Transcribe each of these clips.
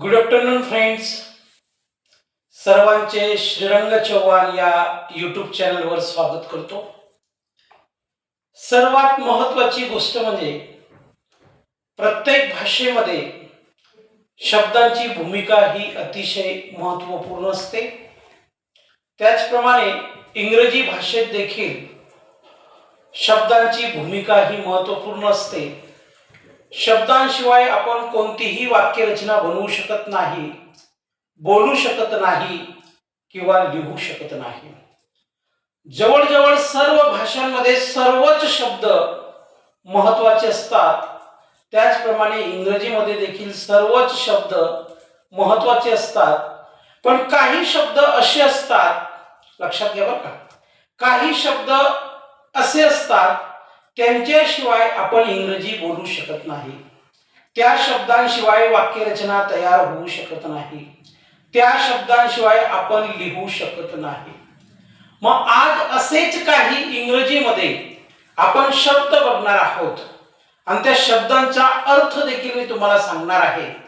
Good afternoon friends सर्वांचे श्रीरंग चव्हाण या YouTube चॅनलवर स्वागत करतो. सर्वात महत्वाची गोष्ट म्हणजे प्रत्येक भाषेमध्ये शब्दांची भूमिका ही अतिशय महत्त्वपूर्ण असते. त्याचप्रमाणे इंग्रजी भाषेत देखील शब्दांची भूमिका ही महत्त्वपूर्ण असते. शब्दांशिवाय आपण कोणतीही वाक्यरचना बनवू शकत नाही बोलू शकत नाही किंवा लिहू शकत नाही. जवळजवळ सर्व भाषांमध्ये सर्वच शब्द महत्त्वाचे असतात. त्याचप्रमाणे इंग्रजीमध्ये देखील सर्वच शब्द महत्त्वाचे असतात. पण काही शब्द असे असतात लक्षात घ्या बरं का. काही शब्द असे असतात त्यांच्याशिवाय आपण इंग्रजी बोलू शकत नाही. त्या शब्दांशिवाय वाक्यरचना तयार होऊ शकत नाही. त्या शब्दांशिवाय आपण लिहू शकत नाही. मग आज असेच काही इंग्रजीमध्ये आपण शब्द बघणार आहोत. आणि त्या शब्दांचा अर्थ देखील मी तुम्हाला सांगणार आहे.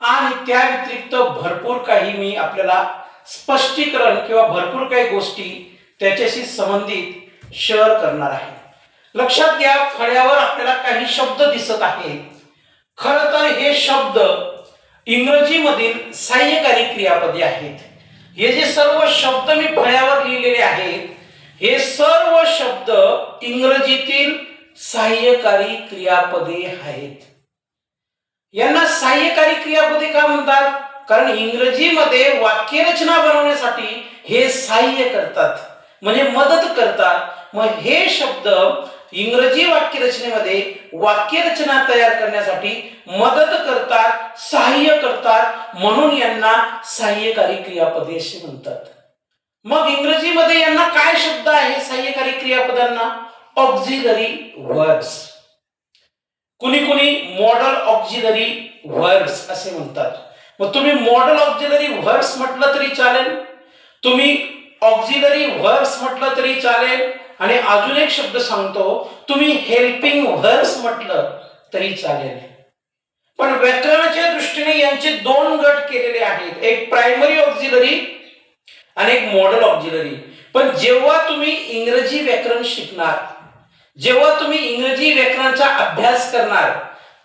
आणि त्या व्यतिरिक्त भरपूर काही मी आपल्याला स्पष्टीकरण किंवा भरपूर काही गोष्टी त्याच्याशी संबंधित शेअर करणार आहे. लक्षात घ्या फळ्यावर आपल्याला काही शब्द दिसत आहेत. खर तर हे शब्द इंग्रजीमधील साह्यकारी क्रियापदे आहेत. हे जे सर्व शब्द मी फळ्यावर लिहिलेले आहेत हे सर्व शब्द इंग्रजीतील साह्यकारी क्रियापदे आहेत. यांना साह्यकारी क्रियापदे का म्हणतात? कारण इंग्रजीमध्ये वाक्यरचना बनवण्यासाठी हे सहाय्य करतात. म्हणजे मदत करतात. मग हे शब्द इंग्रजी वाक्यरचनेमध्ये वाक्यरचना तयार करण्यासाठी मदत करतात सहाय्य करतात म्हणून यांना सहाय्यकारी क्रियापदे असे म्हणतात. मग इंग्रजीमध्ये यांना काय शब्द आहे सहाय्यकारी क्रियापदांना? ऑक्झिलरी वर्ड्स कुणी कुणी मॉडल ऑक्झिलरी वर्ड्स असे म्हणतात. मग तुम्ही मॉडल ऑक्झिलरी वर्ड्स म्हटलं तरी चालेल. तुम्ही ऑक्झिलरी वर्ड्स म्हटलं तरी चालेल. आणि अजून एक शब्द सांगतो तुम्ही हेल्पिंग व्हर्स म्हटलं तरी चालेल. पण व्याकरणाच्या दृष्टीने यांचे दोन गट केलेले आहेत. एक प्रायमरी ऑक्झिलरी आणि एक मॉडल ऑक्झिलरी पण जेव्हा तुम्ही इंग्रजी व्याकरण शिकणार जेव्हा तुम्ही इंग्रजी व्याकरणाचा अभ्यास करणार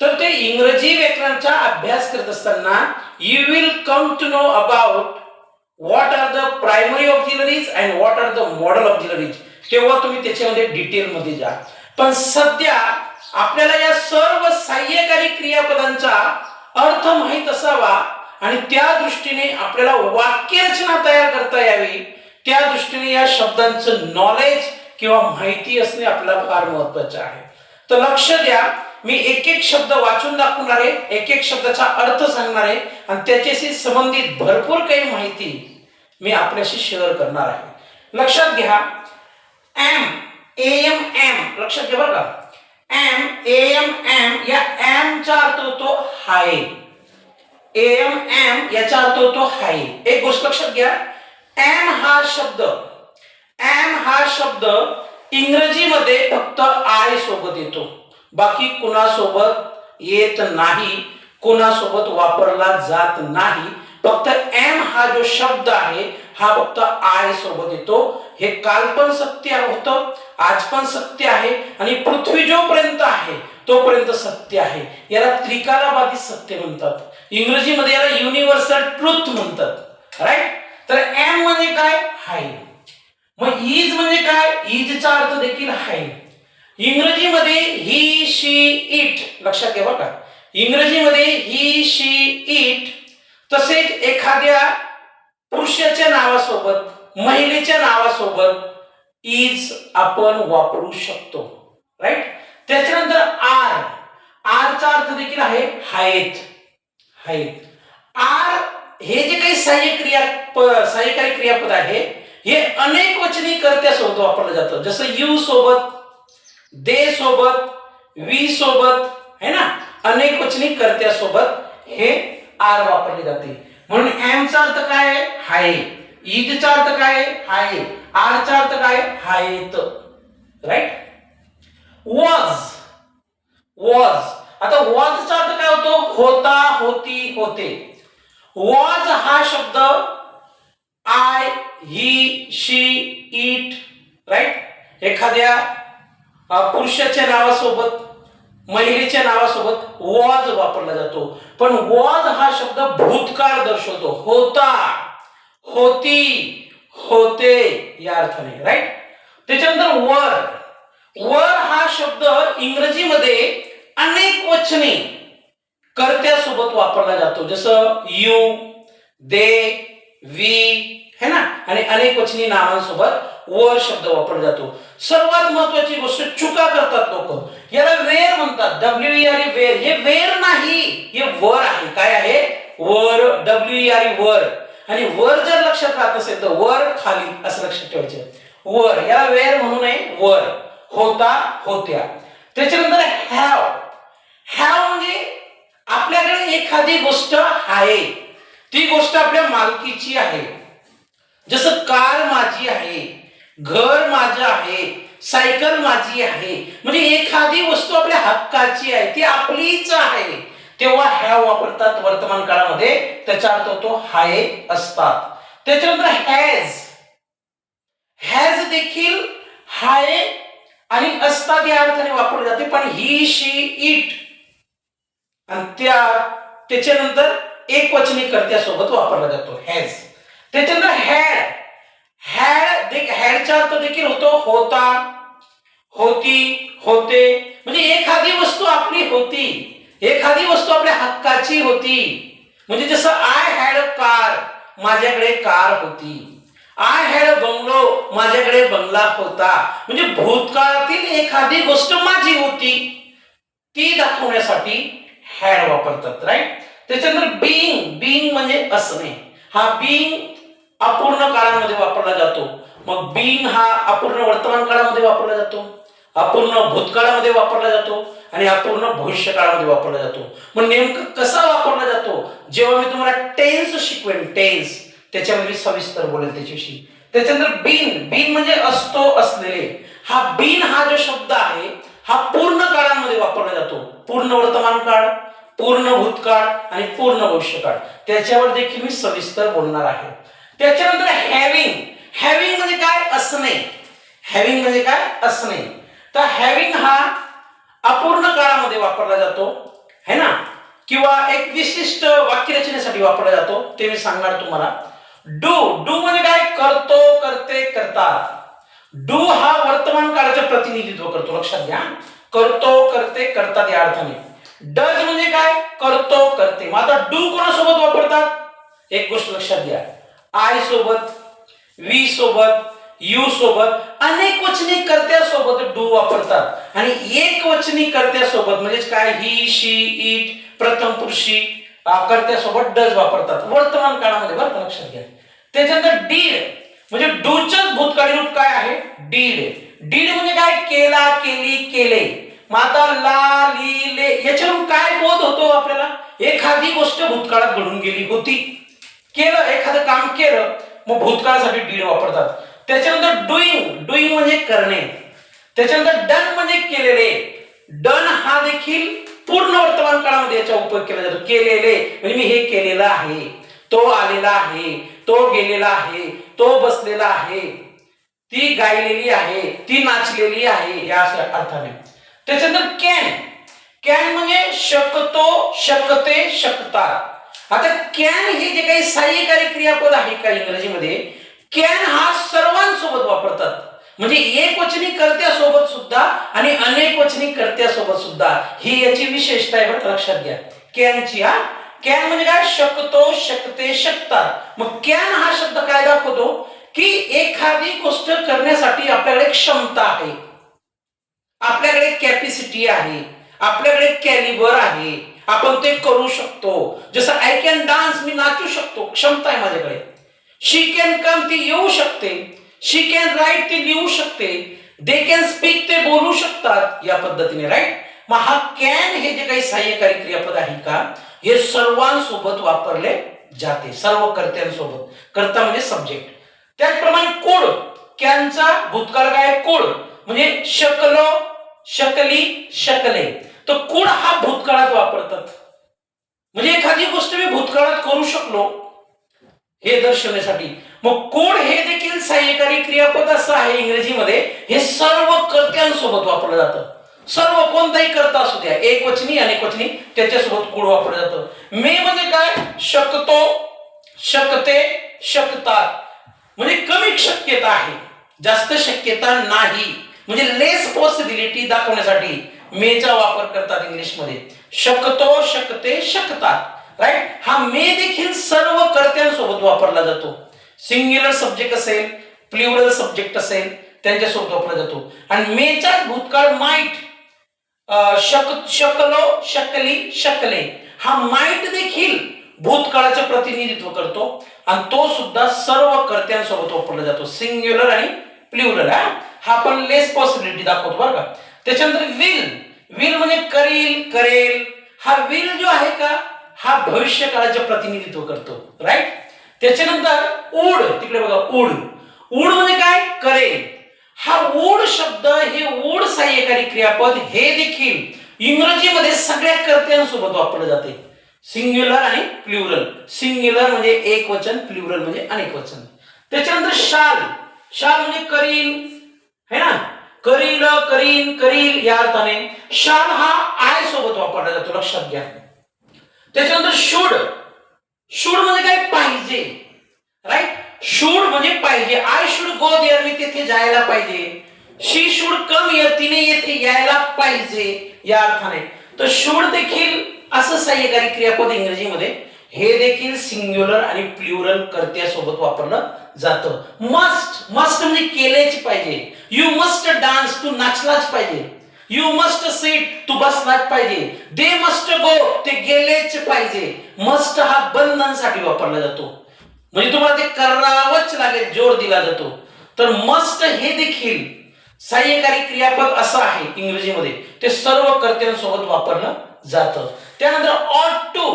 तर ते इंग्रजी व्याकरणाचा अभ्यास करत असताना you will come to know about what are the primary auxiliaries and what are the modal auxiliaries तेव्हा तुम्ही त्याच्यामध्ये डिटेलमध्ये जा. पण सध्या आपल्याला या सर्व सहाय्यकारी क्रियापदांचा अर्थ माहीत असावा आणि त्या दृष्टीने आपल्याला वाक्यरचना तयार करता यावी. त्या दृष्टीने या शब्दांचं नॉलेज किंवा माहिती असणे आपल्याला फार महत्वाचं आहे. तर लक्ष द्या मी एक एक शब्द वाचून दाखवणार आहे एक एक शब्दाचा अर्थ सांगणार आहे आणि त्याच्याशी संबंधित भरपूर काही माहिती मी आपल्याशी शेअर करणार आहे. लक्षात घ्या एम एम एम लक्षात घ्या बरं का. एम एम एम या एम चा अर्थ होतो हाय. एम एम याचा अर्थ होतो हाय. एक गोष्ट लक्षात घ्या. एम हा शब्द एम हा शब्द इंग्रजीमध्ये फक्त आय सोबत येतो. बाकी कुणासोबत येत नाही कुणासोबत वापरला जात नाही. फक्त एम हा जो शब्द आहे हा फक्त आय सोबत येतो. हे काल पण सत्य होतं आज पण सत्य आहे आणि पृथ्वी जोपर्यंत आहे तोपर्यंत सत्य आहे. याला त्रिकालाबाधित सत्य म्हणतात. इंग्रजीमध्ये याला युनिव्हर्सल ट्रुथ म्हणतात. राईट तर एम म्हणजे काय? हाय मग इज म्हणजे काय? इजचा अर्थ देखील हाय इंग्रजीमध्ये ही शी इट लक्षात घ्या का. इंग्रजीमध्ये ही शी इट तसेच एखाद्या पुरुषाच्या नावासोबत महिलेच्या नावासोबत इज आपण वापरू शकतो. राईट त्याच्यानंतर आर. आरचा अर्थ देखील आहे हायत. हायत. आर हे जे काही सहाय्य क्रिया सहाय्यकारी क्रियापद आहे हे अनेक वचनी कर्त्यासोबत वापरलं जातं. जसं यू सोबत दे सोबत वी सोबत है ना? अनेक वचनी कर्त्यासोबत हे आर वापरले जाते. म्हणून एम चा अर्थ काय आहे? हाय ईदचा अर्थ काय? हाय. आरचा अर्थ काय? हाय हायत. राईट वॉज वॉज आता वॉजचा अर्थ काय होतो? होता होती होते. वॉज हा शब्द I he she it right एखाद्या पुरुषाच्या नावासोबत महिलेच्या नावासोबत वॉज वापरला जातो. पण वॉज हा शब्द भूतकाळ दर्शवतो. होता. होती होते या अर्थाने राईट त्याच्यानंतर वर. वर हा शब्द इंग्रजीमध्ये अनेक वचने कर्त्यासोबत वापरला जातो. जसं यू दे वी है ना? आणि अनेक वचनी नामांसोबत वर शब्द वापरला जातो. सर्वात महत्वाची गोष्ट चुका करतात लोक. याला वेर म्हणतात. W R where. हे वेर नाही हे वर आहे. काय आहे? वर. डब्ल्यू आर वर. आणि वर जर लक्षात राहत असेल तर वर खाली असं लक्षात ठेवायचं. वर याला वेर म्हणू नये वर. होता होत्या. त्याच्यानंतर हॅव हॅव म्हणजे आपल्याकडे एखादी गोष्ट आहे. ती गोष्ट आपल्या मालकीची आहे. जसं कार माझी आहे घर माझं आहे सायकल माझी आहे. म्हणजे एखादी वस्तू आपल्या हक्काची आहे ती आपलीच आहे. तेव्हा ह्या वापरतात वर्तमान काळामध्ये त्याचा अर्थ होतो हाय असतात. त्याच्यानंतर हॅज हॅज देखील हाय आणि असतात या अर्थाने वापरले जाते पण ही शी इट आणि त्या त्याच्यानंतर एक वचनी कर्त्यासोबत वापरला जातो हॅज त्याच्यानंतर हॅड हॅड हॅडचा अर्थ देखील होतो होता होती होते. म्हणजे एखादी वस्तू आपली होती. एखादी वस्तू आपल्या हक्काची होती. म्हणजे जसं आय हॅड अ कार माझ्याकडे कार होती. आय हॅड अ बंगलो माझ्याकडे बंगला होता. म्हणजे भूतकाळातील एखादी गोष्ट माझी होती. ती दाखवण्यासाठी हॅड वापरतात राईट त्याच्यानंतर बिईंग बिईंग म्हणजे असणे. हा बिईंग अपूर्ण काळामध्ये वापरला जातो. मग बिईंग हा अपूर्ण वर्तमान काळामध्ये वापरला जातो. अपूर्ण भूतकाळामध्ये वापरला जातो. आणि हा पूर्ण भविष्य काळामध्ये वापरला जातो. मग नेमकं कसा वापरला जातो? जेव्हा मी तुम्हाला टेन्स शिकवेन टेन्स त्याच्यामध्ये मी सविस्तर बोलेल त्याच्याविषयी. त्याच्यानंतर बिन बिन म्हणजे असतो असलेले. हा बिन हा जो शब्द आहे हा पूर्ण काळामध्ये वापरला जातो. पूर्ण वर्तमान काळ पूर्ण भूतकाळ आणि पूर्ण भविष्य काळ त्याच्यावर देखील मी सविस्तर बोलणार आहे. त्याच्यानंतर हॅविंग हॅविंग म्हणजे काय? असणे. हॅविंग म्हणजे काय? असणे. तर हॅविंग हा अपूर्ण काळामध्ये वापरला जातो है ना? किंवा एक विशिष्ट वाक्यरचनेसाठी वापरला जातो ते मी सांगणार तुम्हाला. डू डू म्हणजे काय? करतो करते करतात. डू हा वर्तमान काळाचं प्रतिनिधित्व करतो. लक्षात घ्या. करतो करते करतात या अर्थाने. डज म्हणजे काय? करतो करते. मग आता डू कोणासोबत वापरतात? एक गोष्ट लक्षात घ्या. आय सोबत वी सोबत यू सोबत अनेक वचनी कर्त्यासोबत डू वापरतात. आणि एक वचनी कर्त्यासोबत म्हणजेच काय? ही शी इट प्रथम पुरुषी कर्त्यासोबत डज वापरतात. वर्तमान काळामध्ये बरं का लक्षात घ्या. त्याच्यानंतर डीड. म्हणजे डूच भूतकाळी रूप काय आहे? डीड. डीड म्हणजे काय? केला केली केले. माता ला ली ले. याच्यावरून काय बोध होतो आपल्याला? एखादी गोष्ट भूतकाळात घडून गेली होती. केलं एखादं काम केलं मग भूतकाळासाठी डीड वापरतात. त्याच्यानंतर डुईंग डुईंग म्हणजे करणे. त्याच्यानंतर डन म्हणजे केलेले. डन हा देखील पूर्ण वर्तमान काळामध्ये याचा उपयोग केला जातो. केलेले म्हणजे मी हे केलेलं आहे. तो आलेला आहे. तो गेलेला आहे. तो बसलेला आहे. ती गायलेली आहे. ती नाचलेली आहे. या अशा अर्थाने. त्याच्यानंतर कॅन कॅन म्हणजे शकतो शकते शकतात. आता कॅन हे जे काही सहाय्यकारी क्रियापद आहे का इंग्रजीमध्ये? कॅन हा सर्वांसोबत वापरतात. म्हणजे एक वचनी कर्त्यासोबत सुद्धा आणि अनेक वचनी कर्त्यासोबत सुद्धा. ही याची विशेषता आहे बरं लक्षात घ्या. कॅनची हा? कॅन म्हणजे काय? शकतो शकते शकतात. मग कॅन हा शब्द काय दाखवतो? की एखादी गोष्ट करण्यासाठी आपल्याकडे क्षमता आहे. आपल्याकडे कॅपॅसिटी आहे. आपल्याकडे कॅलिबर आहे. आपण ते करू शकतो. जसं आय कॅन डान्स मी नाचू शकतो. क्षमता आहे माझ्याकडे. शी कॅन कम ती येऊ शकते. शी कॅन राईट ती लिहू शकते. दे कॅन स्पीक ते बोलू शकतात या पद्धतीने राईट मग हा कॅन हे जे काही सहाय्यकारी क्रियापद आहे का हे सर्वांसोबत वापरले जाते सर्व कर्त्यांसोबत कर्ता म्हणजे सब्जेक्ट त्याचप्रमाणे कोड कॅनचा भूतकाळ काय? कोड म्हणजे शकलो शकली शकले. तर कोड हा भूतकाळात वापरतात. म्हणजे एखादी गोष्ट मी भूतकाळात करू शकलो हे दर्शवण्यासाठी. मग कोड हे देखील सहाय्यकारी क्रियापद असं आहे इंग्रजीमध्ये? हे सर्व कर्त्यांसोबत वापरलं जातं. सर्व कोणताही करता असू द्या एक वचनी अनेक वचनी त्याच्यासोबत कोड वापरलं जातं. मे म्हणजे काय? शकतो शकते शकतात. म्हणजे कमी शक्यता आहे. जास्त शक्यता नाही. म्हणजे लेस पॉसिबिलिटी दाखवण्यासाठी मेचा वापर करतात इंग्लिशमध्ये. शकतो शकते शकतात. राईट हा मे देखील सर्व कर्त्यांसोबत वापरला जातो. सिंग्युलर सब्जेक्ट असेल प्ल्युरल सब्जेक्ट असेल त्यांच्यासोबत वापरला जातो. आणि मेचा भूतकाळ माईट शक शकलो शकली शकले हा माईट देखील भूतकाळाचे प्रतिनिधित्व करतो. आणि तो सुद्धा सर्व कर्त्यांसोबत वापरला जातो. सिंग्युलर आणि प्ल्युरल हा? हा पण लेस पॉसिबिलिटी दाखवतो बरं का. त्याच्यानंतर विल विल म्हणजे करील करेल. हा विल जो आहे का? हा भविष्य काळाचे प्रतिनिधित्व करतो राईट त्याच्यानंतर ओढ तिकडे बघा उड उड म्हणजे काय? करेल हा ओढ शब्द हे ओढ सहाय्यकारी क्रियापद हे देखील इंग्रजीमध्ये सगळ्या कर्त्यांसोबत वापरले जाते. सिंग्युलर आणि प्ल्युरल सिंग्युलर म्हणजे एक वचन प्ल्युरल म्हणजे अनेक वचन. त्याच्यानंतर शाल. शाल म्हणजे करील है ना? करील करीन करील या अर्थाने शाल हा आय सोबत वापरला जातो लक्षात घ्या. त्याच्यानंतर शुड. शुड म्हणजे काय? पाहिजे. राईट शुड म्हणजे पाहिजे. आय शुड गो देअर मी तेथे जायला पाहिजे. शी शुड कम इयर तिने येथे यायला पाहिजे. या अर्थाने. तर शुड देखील असं सहाय्यकारी क्रियापद इंग्रजीमध्ये हे देखील सिंग्युलर आणि प्ल्युरल कर्त्यासोबत वापरलं जातं. मस्ट मस्ट म्हणजे केलेच पाहिजे. यू मस्ट डान्स तू नाचलाच पाहिजे. यू मस्ट सीट तू बसलाच पाहिजे. दे मस्ट गो ते गेलेच पाहिजे. मस्ट हा बंधनसाठी वापरला जातो. म्हणजे तुम्हाला ते करावंच लागेल जोर दिला जातो. तर मस्ट हे देखील सहाय्यकारी क्रियापद असं आहे इंग्रजीमध्ये. ते सर्व कर्त्यांसोबत वापरलं जातं. त्यानंतर ऑट टू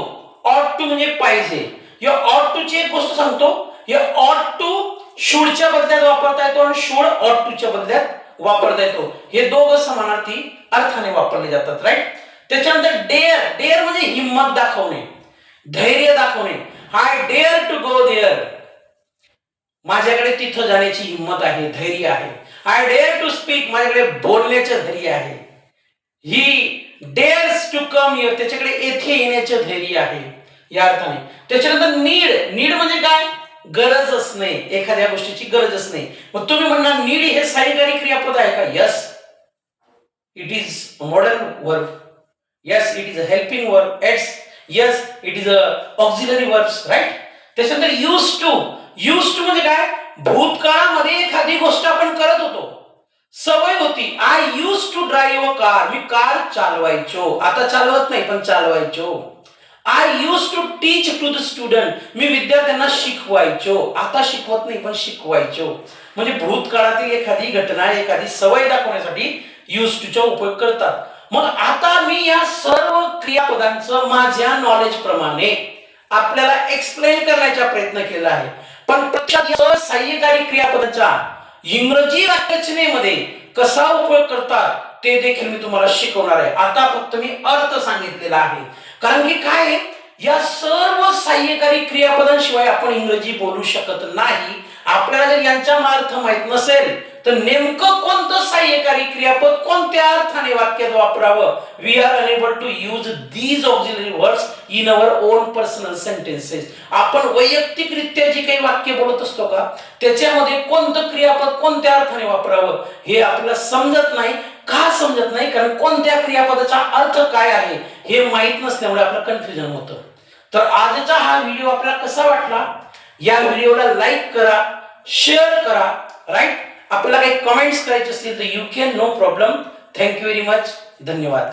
ऑट टू म्हणजे पाहिजे. या ऑट टू ची एक गोष्ट सांगतो. या ऑट टू शूडच्या बदल्यात वापरता येतो आणि शूड ऑट टूच्या बदल्यात वापरता येतो. हे दोघं समानार्थी अर्थाने वापरले जातात राईट त्याच्यानंतर डेअर डेअर म्हणजे हिंमत दाखवणे धैर्य दाखवणे. I dare to go there माझ्याकडे तिथं जाण्याची हिंमत आहे धैर्य आहे. आय डेअर टू स्पीक माझ्याकडे बोलण्याचे धैर्य आहे. He dares to come here त्याच्याकडे येथे येण्याचे धैर्य आहे. या अर्थाने. त्याच्यानंतर नीड नीड म्हणजे काय? गरज असणे एखाद्या गोष्टीची गरज असणे मग तुम्ही म्हणणार नीड हे सहाय्यकारी क्रियापद आहे का? Yes it is modern verb yes it is a helping verb it's yes it is a auxiliary verbs right त्याच्यानंतर यूज टू यूज टू म्हणजे काय? भूतकाळामध्ये एखादी गोष्ट आपण करत होतो. सवय होती. I use to drive a car me car चालवायचो. आता चालवत नाही पण चालवायचो. I use to teach to the student मी विद्यार्थ्यांना शिकवायचो. आता शिकवत नाही पण शिकवायचो. म्हणजे भूतकाळातील एखादी घटना एखादी सवय दाखवण्यासाठी यूज टूचा उपयोग करतात. मग आता मी या सर्व क्रियापदांचं माझ्या नॉलेज प्रमाणे आपल्याला एक्सप्लेन करण्याचा प्रयत्न केला आहे. पण प्रत्यक्षात सहाय्यकारी क्रियापदांचा इंग्रजी वाक्यरचनेमध्ये कसा उपयोग करतात ते देखील मी तुम्हाला शिकवणार आहे. आता फक्त मी अर्थ सांगितलेला आहे. कारण की काय या सर्व सहाय्यकारी क्रियापदांशिवाय आपण इंग्रजी बोलू शकत नाही. आपल्याला जर यांचा अर्थ माहीत नसेल तर नेमकं कोणतं सहाय्यकारी क्रियापद कोणत्या अर्थाने वाक्यात वापरावं? We are unable to use these auxiliary words in our own personal sentences आपण वैयक्तिकरित्या जी काही वाक्य बोलत असतो का त्याच्यामध्ये कोणतं क्रियापद कोणत्या अर्थाने वापरावं हे आपल्याला समजत नाही. का समजत नाही? कारण कोणत्या क्रियापदाचा अर्थ काय आहे हे माहीत नसल्यामुळे आपलं कन्फ्युजन होतं. तर आजचा हा व्हिडिओ आपल्याला कसा वाटला? या व्हिडिओला लाईक करा शेअर करा राईट आपल्याला काही कमेंट्स करायचे असतील तर you can no problem thank you very much धन्यवाद.